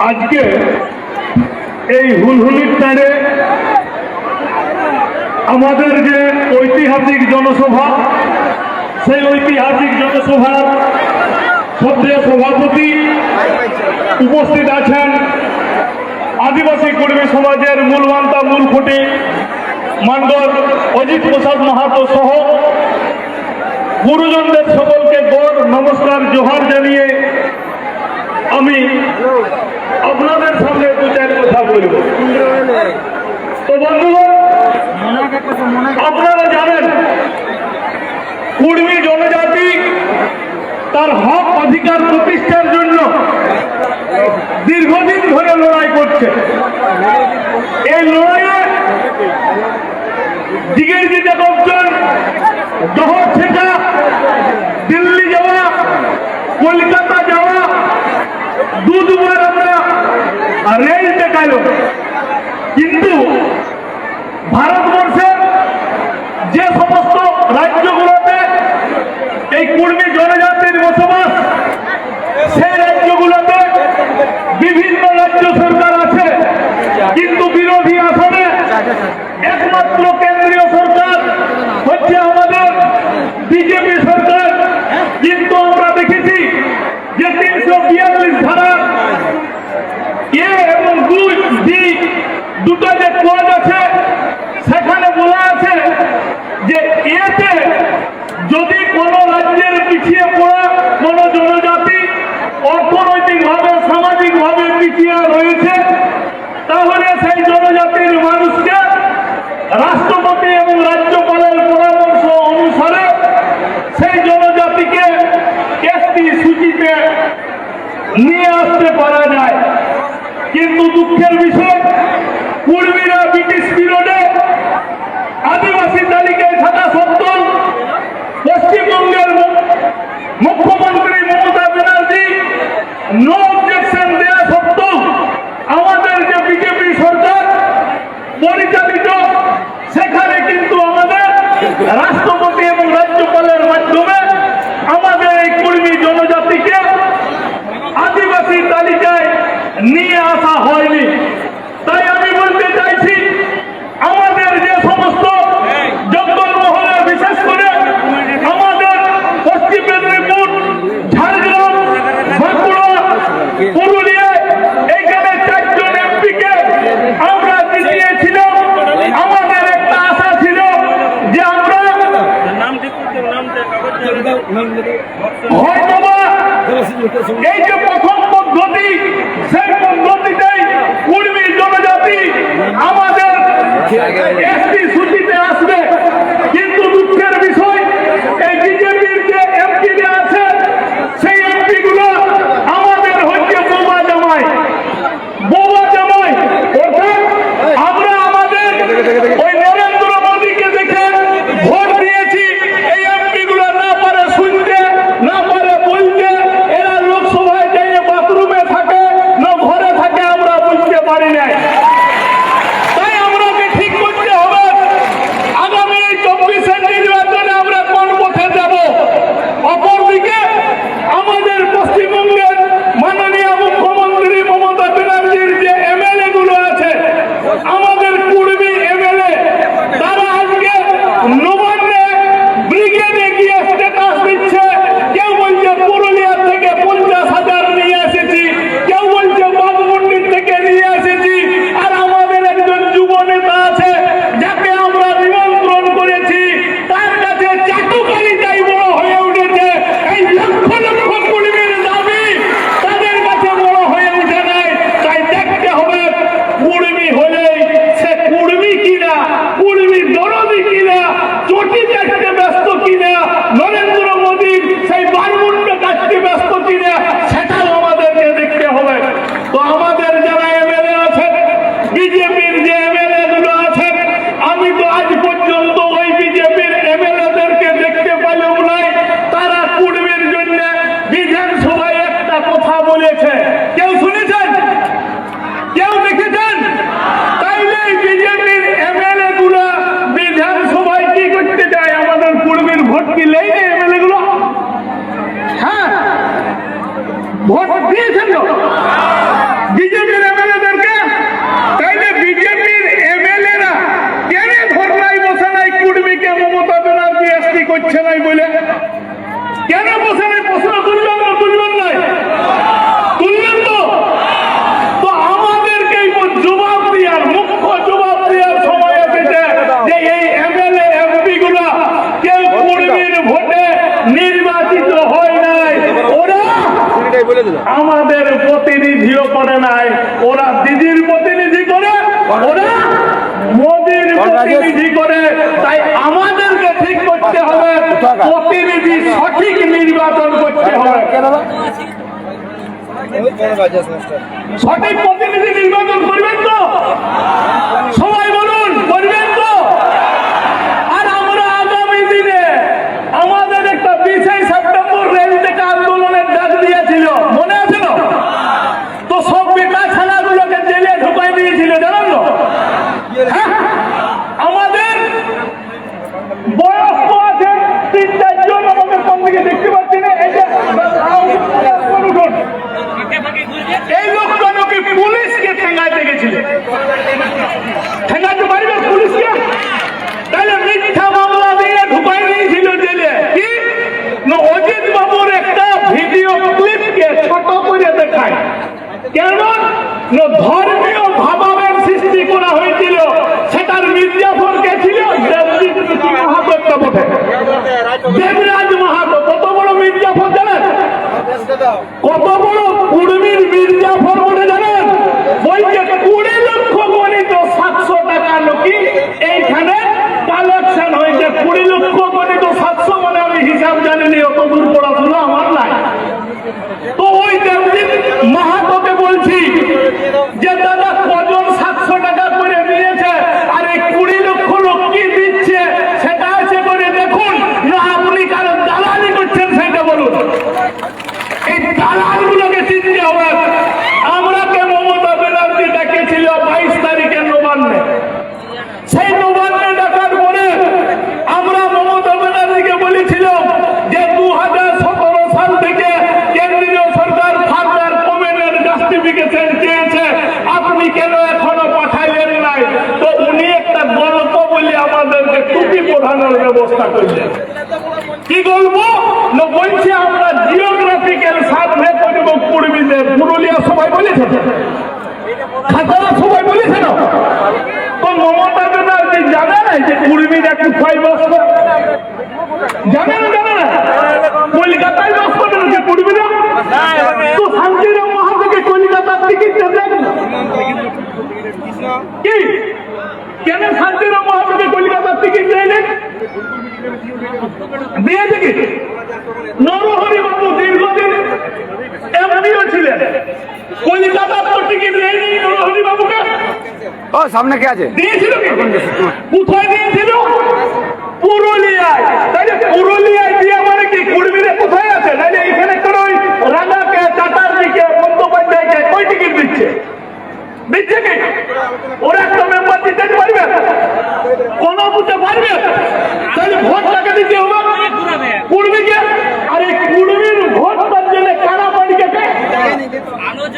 আজকে এই হুলহুলির টানে আমাদের যে ঐতিহাসিক জনসভা, সেই ঐতিহাসিক জনসভার সদ্যেয় সভাপতি উপস্থিত আছেন আদিবাসী কর্মী সমাজের মূলমান্তা মূল খুঁটি মণ্ডল অজিত প্রসাদ মাহাতো সহ গুরুজনদের সকলকে গড় নমস্কার, জোহার জানিয়ে আমি বলব। তো বন্ধুগণ, আপনারা জানেন কুর্মী জনজাতি তার হক অধিকার প্রতিষ্ঠার জন্য দীর্ঘদিন ধরে লড়াই করছে। এই লড়াইয়ে দিগের দিতে লোকজন দহর থেকে দিল্লি যাওয়া, কলকাতা যাওয়া দু আমরা রেল দেখাইল কিন্তু ভারতবর্ষের যে সমস্ত রাজ্যগুলোতে এই কর্মী জনজাতির বসবাস সেই রাজ্যগুলোতে বিভিন্ন রাজ্য সরকার আছে কিন্তু বিরোধী আসনে একমাত্র কেন্দ্রীয় সরকার হচ্ছে আমাদের বিজেপি সরকার কিন্তু আমরা দেখেছি যে তিনশো বিয়াল্লিশ ধারা এ এবং দুই ডি যে কোড আছে সেখানে বলা আছে যে এতে যদি কোনো রাজ্যের পিছিয়ে পড়া কোনো জনজাতি অর্থনৈতিকভাবে, সামাজিকভাবে পিছিয়ে রয়েছে, তাহলে সেই জনজাতির মানুষকে রাষ্ট্রপতি এবং রাজ্যপালের পরামর্শ অনুসারে সেই জনজাতিকে একটি সূচিতে নিয়ে আসতে পারা যায়। কিন্তু দুঃখের বিষয় কুর্মীরা ব্রিটিশ বিরোধে আদিবাসী তালিকায় থাকা সত্ত্বেও পশ্চিমবঙ্গের মুখ্যমন্ত্রী মমতা ব্যানার্জি নো অবজেকশন দেওয়া সত্ত্বেও আমাদের যে বিজেপি সরকার পরিচালিত, সেখানে কিন্তু আমাদের রাষ্ট্রপতি এবং রাজ্যপালের মাধ্যমে আমাদের এই কর্মী জনজাতিকে আদিবাসী তালিকায় নিয়ে আসা হয়নি তাই আমি বলতে চাইছি আমাদের যে সমস্ত জঙ্গলমহলে বিশেষ করে আমাদের পশ্চিম মেদিনীপুর ঝাড়গ্রাম বাঁকুড়া পুরুলিয়ায় এইখানে চারজন এমপিকে আমরা জিতিয়েছিলাম আমাদের একটা আশা ছিল যে আমরা হয়তোবা এই যে প্রথম পদ্ধতি সেই পদ্ধতিতেই কুর্মী জনজাতি আমাদের এসটি সূচিতে ওরা দিদির প্রতিনিধি করে ওরা মোদির প্রতিনিধি করে। তাই আমাদেরকে ঠিক করতে হবে প্রতিনিধি সঠিক নির্বাচন করতে হবে। সঠিক প্রতিনিধি নির্বাচন করবেন তো? সবাই বলুন করবেন তো আর আমরা আগামী দিনে আমাদের একটা বিশে সেপ্টেম্বর রেল থেকে আন্দোলনের ডাক দিয়েছিল মনে আছে না তো সব বেটা ছানাগুলোকে জেলে ঢুকাই দিয়েছিল জানেন না হ্যাঁ? আমাদের বয়স্ক আছে তিন চারজন আমাদের কোন দিকে দেখতে পাচ্ছি না এই যে উঠুন। এই লোকটা নাকি পুলিশকে ঠেঙ্গাইতে গেছিল ঠেঙ্গাইতে পারবে পুলিশকে তাহলে মিথ্যা মামলা দিয়ে ঢুকাই দিয়েছিল জেলে কি না অজিত বাবুর একটা ভিডিও ক্লিপকে ছোট করে দেখায় কেন ধর্মীয় ভাবাবেগ সৃষ্টি করা হয়েছিল, সেটার মির্জাফর কে ছিল? দেবরাজ মাহাতো কত বড় মির্জাফর জানেন? কত বড় কুড়মির মির্জাফর বলে জানেন? বলছে, কুড়ি লক্ষ গণিত, সাতশো টাকা নাকি এইখানে কালেকশন হয়েছে। কুড়ি লক্ষ গণিত সাতশো মানে আমি হিসাব জানিনি অত দূর পড়াশোনা আমার নাই তো ওই দেবজিৎ মাহাতোকে বলছি যে দাদা কজন সাতশো টাকা করে নিয়েছে আর এই কুড়ি লক্ষ লোক কি দিচ্ছে সেটা আছে করে দেখুন না আপনি কারও দালালি করছেন সেটা বলুন এই দালালগুলোকে চিনতে হবে আমরা কে মমতা ব্যানার্জি ডেকেছিল বাইশ তারিখের নবান্নে সেই নবান্নে ডাকার পরে আমরা মমতা ব্যানার্জিকে বলেছিলাম যে দু হাজার সতেরো সাল থেকে কেন্দ্রীয় সরকার ফার্দার কমেন্টের জাস্টিফিকেশন চেয়েছে আপনি কেন এখনও পাঠাইলেন নাই তো উনি একটা গল্প বলে আমাদেরকে টুপি পড়ানোর ব্যবস্থা কি বলব? না বলছে আমরা জিওগ্রাফিক্যাল সার্ভে করব পূর্বীতে পুরুলিয়া সবাই বলেছে খাতারা সবাই বলেছে না তো মমতা ব্যানার্জি জানে না যে পূর্বীরা কোথায় বসবে জানে না জানে না? কলকাতায় বাস করে নাকি পূর্বীরা তো শান্তিরাম মহাদেকে কলকাতার টিকিট দেন। কি? কেন শান্তিরাম মহাদেকে কলকাতার টিকিট দেয়নি নরহরি বাবু দীর্ঘদিন এমপিও ছিলেন। কলকাতার তো টিকিট দেয়নি নরহরি বাবুকে। ও সামনে কে আছে? দিয়েছিল কোথায় দিয়েছিল? পুরুলিয়ায়। তাহলে পুরুলিয়ায় দিয়ে মানে কি? কুড়মিরে কোথায় আছে? তাহলে এখানে কোন ওই রানাকে চাটার্জিকে বন্দ্যোপাধ্যায়কে কই টিকিট দিচ্ছে? কি ওরা একটা মেম্বার দিতে পারবে? কোন বুঝতে পারবে? তাহলে ভোট টাকা দিতে হবে? কুড়মিকে আর এই কুড়মির ভোট তার জন্য কারা বাড়িকে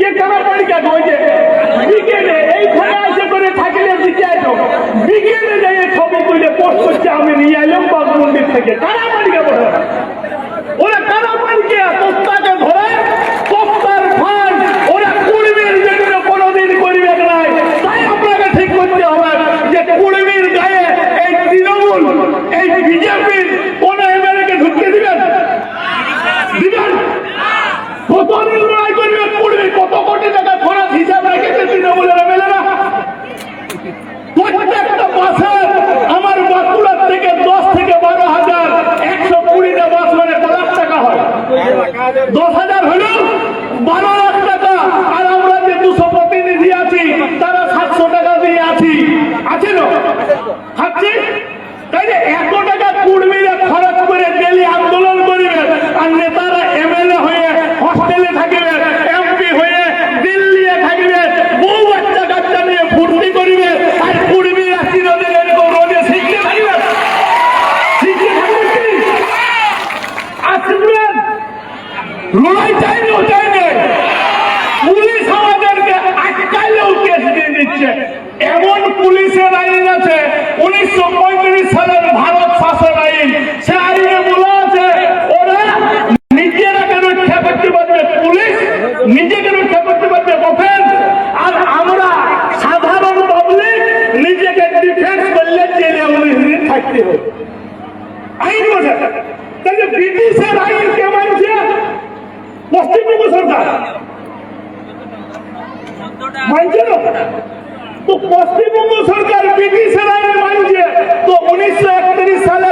কে কারা বাড়িকে ওই যে? বিকেলে এইখানে এসে করে থাকলে দিতে আইতো। বিকেলে যাই ছবি তুলে পোস্ট করছে, আমি নিয়ে এলাম বাগ মন্দির থেকে। কারা বাড়িকে বলে ওরা কারা বাড়িকে তোস্তাকে ধরে তোস্তার ফান ওরা কুড়মির জন্য কোনোদিন করবে নাই তাই আপনাকে ঠিক করতে হবে যে কুড়মির গায়ে এই তৃণমূল এই বিজেপির কোন এমএলএকে ঢুকতে দিবেন দিবেন কত দিন লড়াই করবে কুড়মি কত কোটি টাকা খরচ হিসাব রেখেছে তৃণমূলের এমএলএরা প্রত্যেকটা বাসে আমার বাঁকুড়ার থেকে দশ থেকে বারো হাজার একশো কুড়িটা বাস মানে ক লাখ টাকা হয় দশ হাজার হলো বারো লাখ টাকা আর আমরা যে দুশো প্রতিনিধি আছি তারা সাতশো টাকা দিয়ে আছি আছে না খাচ্ছি তাই যে এত টাকা কুড়মিরা খরচ করে ডেলি আন্দোলন করিবে আর নেতারা এমএলএ হয়ে হস্টেলে থাকিবে এমপি হয়ে দিল্লি থাকিবে বউ বাচ্চা কাচ্চা নিয়ে ফুর্তি করিবে আর কুড়মিরা চিরদিন এরকম রোদে শিখতে থাকবে শিখতে থাকবে কি আসবেন লড়াই চাই না চাই না পুলিশ আমাদেরকে আটকাইলেও কেস দিয়ে দিচ্ছে এমন পুলিশের আইন আছে উনিশশো পঁয়ত্রিশ সালের ভারত শাসন আইন সে আইনে বলা আছে ওরা নিজেরাকে রক্ষা করতে পারবে পুলিশ নিজেকে রক্ষা করতে পারবে অফেন্স আর আমরা সাধারণ পাবলিক নিজেকে ডিফেন্স করলে জেলে উনিশ দিন থাকতে হবে আইন বসে তাহলে ব্রিটিশের আইন কে মানছে পশ্চিমবঙ্গ সরকার মানছে না তো পশ্চিমবঙ্গ সরকার ব্রিটিশের আইন তো উনিশশো একত্রিশ সালে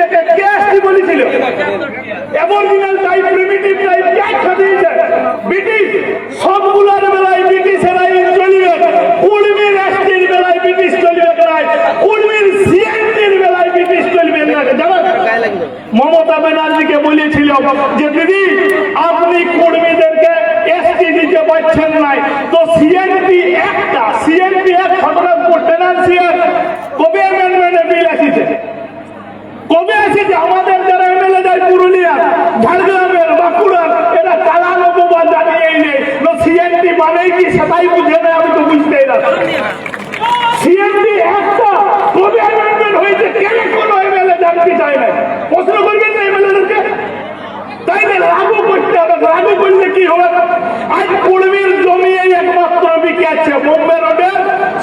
রেখে কে আসতে বলেছিল অ্যাবরিজিনাল ব্রিটিশ সবগুলোর বেলায় ব্রিটিশের আইন চলবে। বেলায় ব্রিটিশ চলবে নাই কুড়বির সিএনটির বেলায় ব্রিটিশ চলবে না। জানেন? মমতা ব্যানার্জিকে বলেছিল যে, দিদি, আপনি কর্মীদেরকে এসটি দিতে পারছেন নাই। তো সিএনপি এক টেনান্সিয়াল কবে অ্যামেন্ডমেন্টে বিল আসিছে। কবে আসিছে, আমাদের যারা এমএলএ যায়, পুরুলিয়া, ঝাড়গ্রামের, বাঁকুড়ার, এরা লোক বা জানিয়েই নেই সিএনপি মানেই কি সেটাই বুঝে নেই আমি তো বুঝতেই না। সিএমপি একটা কবে অ্যামেন্ডমেন্ট হয়েছে, কেন কোনো এমএলএ জানতে চায় না প্রশ্ন করবেন না এমএলএদেরকে? তাই না লাগু করতে হবে লাগু করলে কি হবে আজ কুড়মির জমি এই একমাত্র বিকে আছে বোম্বে রোডে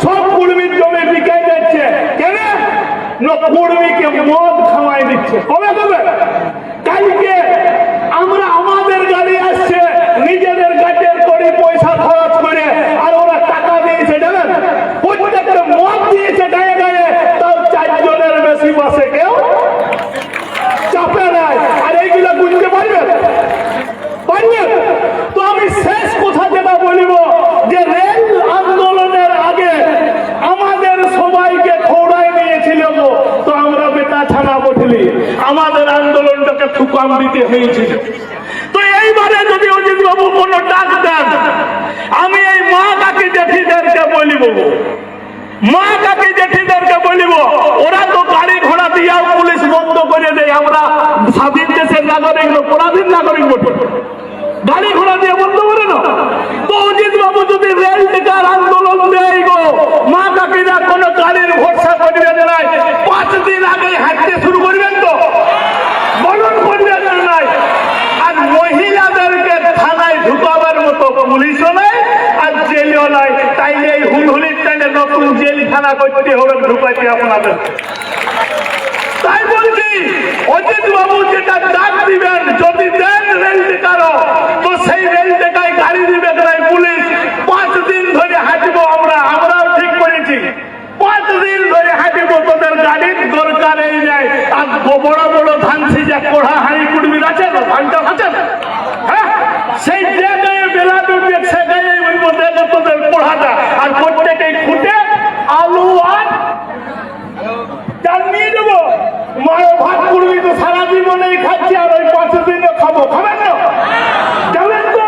সব কুড়মির জমি বিকে যাচ্ছে কেন না মদ খাওয়াই দিচ্ছে। কবে কবে কালকে আমরা আমাদের গাড়ি আসছে, নিজেদের গাছের করে পয়সা খরচ করে, আর ওরা টাকা দিয়েছে, জানেন? প্রত্যেকটা মদ দিয়েছে গায়ে গায়ে, তাও চারজনের বেশি মাসে কেউ চাপে নাই আর এইগুলো বুঝতে পারবে পারবে তো আমি শেষ কথা যেটা বলিব যে রেল আন্দোলনের আগে আমাদের সবাইকে খৌড়ায় নিয়েছিল গো তো আমরা বেটা ছানা বটলি আমাদের আন্দোলনটাকে থুকাম দিতে হয়েছিল। তো এইবারে যদি অজিত বাবু কোনো ডাক দেন, আমি এই মা কাকি জেঠিদেরকে বলিব। মা কাকি জেঠিদেরকে বলিব, ওরা তো গাড়ি ঘোড়া দিয়াও পুলিশ বন্ধ করে দেয়, আমরা স্বাধীন দেশের নাগরিক পরাধীন নাগরিক বটে গাড়ি ঘোড়া দিয়ে বন্ধ করে না তো অজিত বাবু যদি রেল টিকার আন্দোলন দেয় গো, মা কাকিরা কোনো গাড়ির ভরসা করবে না। পাঁচ দিন আগে হাঁটতে শুরু করবেন তো বলুন করবেন না নাই আর মহিলাদেরকে থানায় ঢুকাবার মতো পুলিশও নাই আর জেলও নাই। তাইলে এই হুলহুলির টাইমে নতুন জেলখানা করতে হবে ঢুকাইতে আপনাদের। তাই বলছি, অজিত বাবু যেটা ডাক দিবেন, যদি দেন রেল টিকারও, তো সেই রেল টিকায় গাড়ি দিবে নাই পুলিশ? পাঁচ দিন ধরে হাঁটবো আমরা, আমরাও ঠিক করেছি। পাঁচ দিন ধরে হাঁটবো, তোদের গাড়ির দরকারই নাই। আর বড় বড় ধান সিজা কোড়া হাঁড়ি কুড়মির আছে, ধানটা সেই জায়গায় বেলা ডুববে সে জায়গায় বলব দেখো তোদের কোড়াটা আর প্রত্যেকেই খুঁটে আলু আর চাল নিয়ে যাব মায়ের ভাত করবি তো সারা জীবনেই খাচ্ছি, আর ওই পাঁচ দিনও খাব। খাবেন না? যাবেন তো?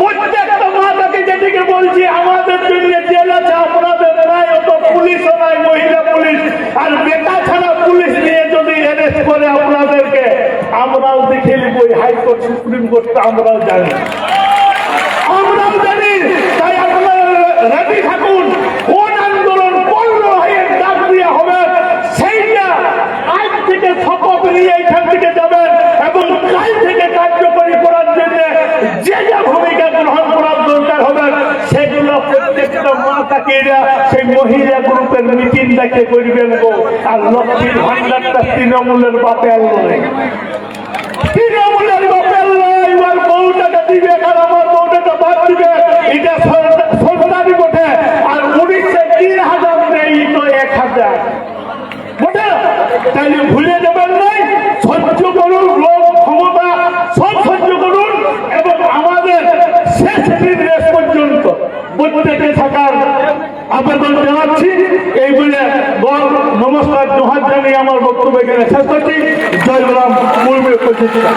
প্রত্যেকটা যেদিকে বলছি, আমাদের জন্য আপনাদের নাই অত পুলিশও নাই, মহিলা পুলিশ। আর বেটা ছাড়া পুলিশ নিয়ে যদি অ্যারেস্ট করে আপনাদেরকে, আমরাও দেখে নিব হাইকোর্ট সুপ্রিম কোর্ট আমরাও জানি। আমরাও জানি, তাই আপনারা রেডি থাকুন। কোন আন্দোলন কোন লড়াইয়ের ডাক দিয়ে হবে। সেইটা আজ থেকে শপথ নিয়ে এখান থেকে যাবেন এবং কাল থেকে কার্যকরী করার জন্য যে যা ভূমিকা গ্রহণ করার দরকার হবে, সেগুলো প্রত্যেকটা মা কাকিরা সেই মহিলা গ্রুপের মিটিং দেখে করবেন আর লক্ষ্মীর ভান্ডারটা তৃণমূলের বাপে আনলো নেই তৃণমূলের বাপের নয় এবার বউটাকে আমাদের শেষ দিন পর্যন্ত প্রত্যেকে থাকার আবেদন জানাচ্ছি। এই বলে নমস্কার, জোহার জানিয়ে আমার বক্তব্য এখানে শেষ করছি। জয় রাম মুর্মু উপস্থিত ছিলাম